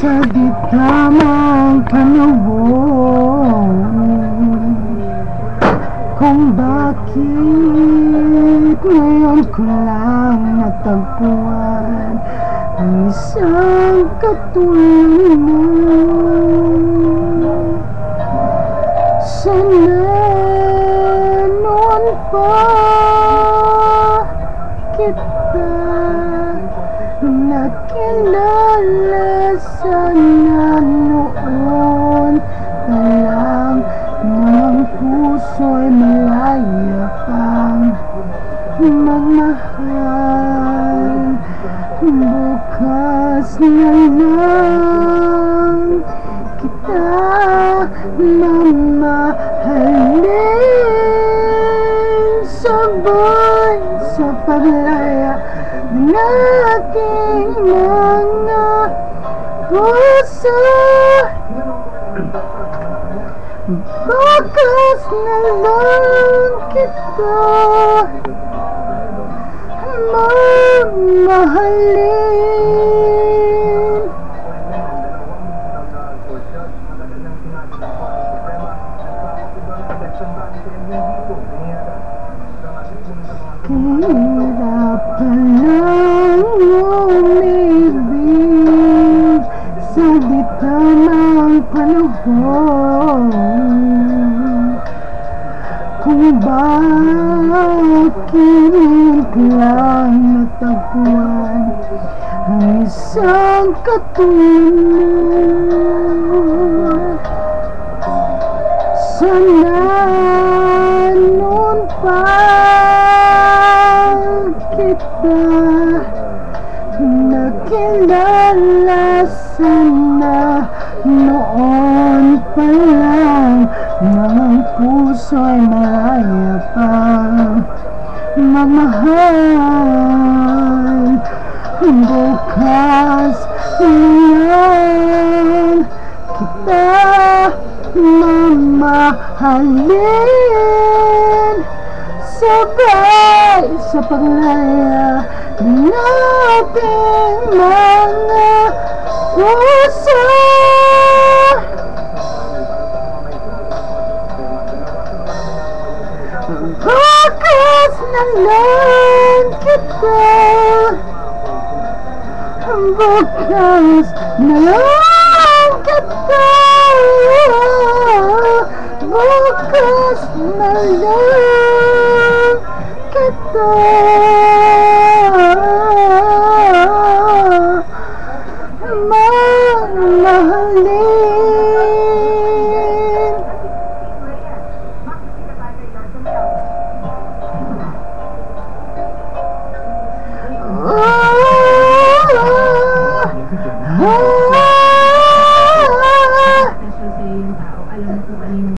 salita mang panahon Kung bakit ngayon ko lang natagpuan Ang isang katulad mo Sana noon pa Sana noon pa lang ng puso'y malaya pang magmahal. Bukas na lang kita mamahalin. Sabay sa paglaya ng aking mga puso Bukas na lang kita mamahalin Hirap panahon Kung bakit lang natagpuan Ang isang Sana nakilala Sana noon pa lang ng puso'y malaya pa magmahal. Bukas lang kita mamahalin. Sabay sa paglaya ng ating mga puso Bukas na lang kita Bukas na lang kita Bukas na lang kita